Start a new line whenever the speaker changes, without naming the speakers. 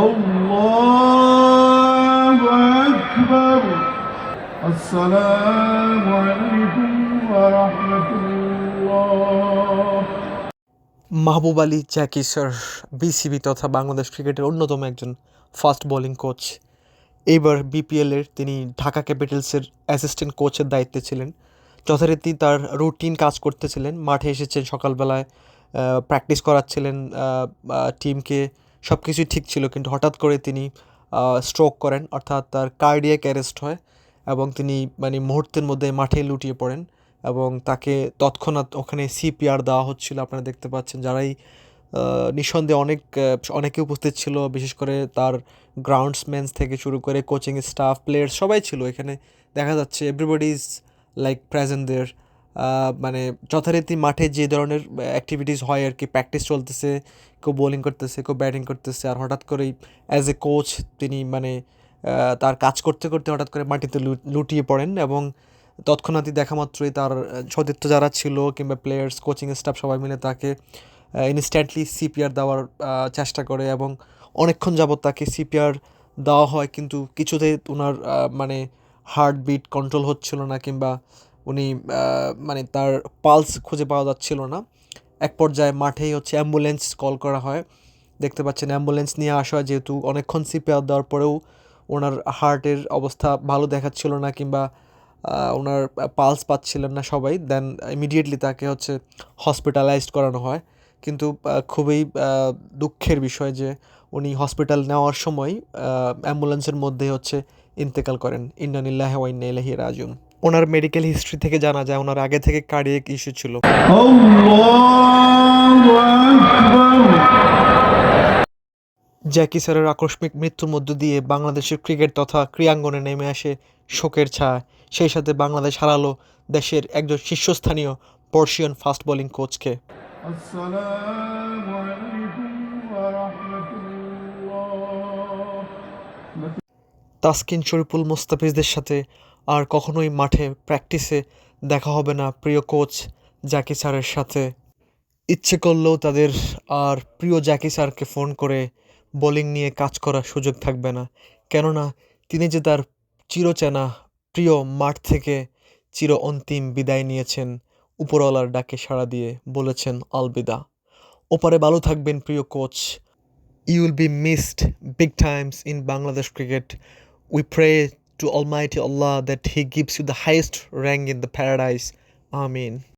الله أكبر السلام عليكم ورحمة الله
মাহবুব Ali Jackie sir BCB তথা বাংলাদেশ ক্রিকেটের অন্যতম একজন ফাস্ট বোলিং কোচ এইবার বিপিএলের তিনি ঢাকা ক্যাপিটালসের অ্যাসিস্ট্যান্ট কোচের দায়িত্বে ছিলেন যথারীতি তার রুটিন কাজ করতেছিলেন মাঠে এসেছেন সকালবেলায় প্র্যাকটিস করাচ্ছিলেন টিমকে সব কিছুই ঠিক ছিল, কিন্তু হঠাৎ করে তিনি স্ট্রোক করেন, অর্থাৎ তার কার্ডিয়াক অ্যারেস্ট হয় এবং তিনি মানে মুহূর্তের মধ্যে মাঠে লুটিয়ে পড়েন এবং তাকে তৎক্ষণাৎ ওখানে সিপিআর দেওয়া হচ্ছিল। আপনারা দেখতে পাচ্ছেন যারাই নিঃসন্দেহে অনেক অনেকে উপস্থিত ছিল, বিশেষ করে তার গ্রাউন্ডসম্যানস থেকে শুরু করে কোচিং স্টাফ প্লেয়ার সবাই ছিল এখানে। দেখা যাচ্ছে এভরিবডি ইজ লাইক প্রেজেন্ট দের মানে যথারীতি মাঠে যে ধরনের অ্যাক্টিভিটিস হয় আর কি প্র্যাকটিস চলতেছে, কেউ বোলিং করতেছে, কেউ ব্যাটিং করতেছে, আর হঠাৎ করেই অ্যাজ এ কোচ তিনি মানে তার কাজ করতে করতে হঠাৎ করে মাটিতে লুটিয়ে পড়েন এবং তৎক্ষণাৎই দেখা মাত্রই তার সতীর্থ যারা ছিল কিংবা প্লেয়ার্স কোচিং স্টাফ সবাই মিলে তাকে ইনস্ট্যান্টলি সিপিআর দেওয়ার চেষ্টা করে এবং অনেকক্ষণ যাবত তাকে সিপিআর দেওয়া হয়, কিন্তু কিছুতেই ওনার মানে হার্ট বিট কন্ট্রোল হচ্ছিল না কিংবা উনি মানে তার পালস খুঁজে পাওয়া যাচ্ছিল না। এক পর্যায়ে মাঠেই হচ্ছে অ্যাম্বুলেন্স কল করা হয়। দেখতে পাচ্ছেন, অ্যাম্বুলেন্স নিয়ে আসা হয় যেহেতু অনেকক্ষণ সিপিআর দেওয়ার পরেও ওনার হার্টের অবস্থা ভালো দেখাচ্ছিল না কিংবা ওনার পালস পাচ্ছিলেন না সবাই। দেন ইমিডিয়েটলি তাকে হচ্ছে হসপিটালাইজড করানো হয়। কিন্তু খুবই দুঃখের বিষয় যে উনি হসপিটাল নেওয়ার সময় অ্যাম্বুলেন্সের মধ্যে হচ্ছে ইন্তেকাল করেন। ইন্নানিল্লাহ ওয়াইন্না ইলাইহি রাজিউন। ওনার মেডিকেল হিস্ট্রি থেকে জানা যায়, ওনার আগে থেকে কার্ডিয়াক ইস্যু ছিল। জ্যাকি স্যারের আকস্মিক মৃত্যুর মধ্য দিয়ে বাংলাদেশের ক্রিকেট তথা ক্রীড়াঙ্গনে নেমে আসে শোকের ছায়া। সেই সাথে বাংলাদেশ হারালো দেশের একজন শীর্ষস্থানীয় পর্শিয়ান ফাস্ট বোলিং কোচকে তাসকিন শরীফুল মোস্তাফিজদের সাথে আর কখনোই মাঠে প্র্যাকটিসে দেখা হবে না প্রিয় কোচ জ্যাকি স্যারের সাথে। ইচ্ছে করলেও তাদের আর প্রিয় জ্যাকি স্যারকে ফোন করে বোলিং নিয়ে কাজ করার সুযোগ থাকবে না। কেননা, তিনি যে তার চিরচেনা প্রিয় মাঠ থেকে চির অন্তিম বিদায় নিয়েছেন, উপরওয়ালার ডাকে সাড়া দিয়ে বলেছেন আলবিদা। ওপারে ভালো থাকবেন প্রিয় coach you will be missed big times in Bangladesh cricket. We pray to Almighty Allah that He gives you the highest rank in the paradise. Amen.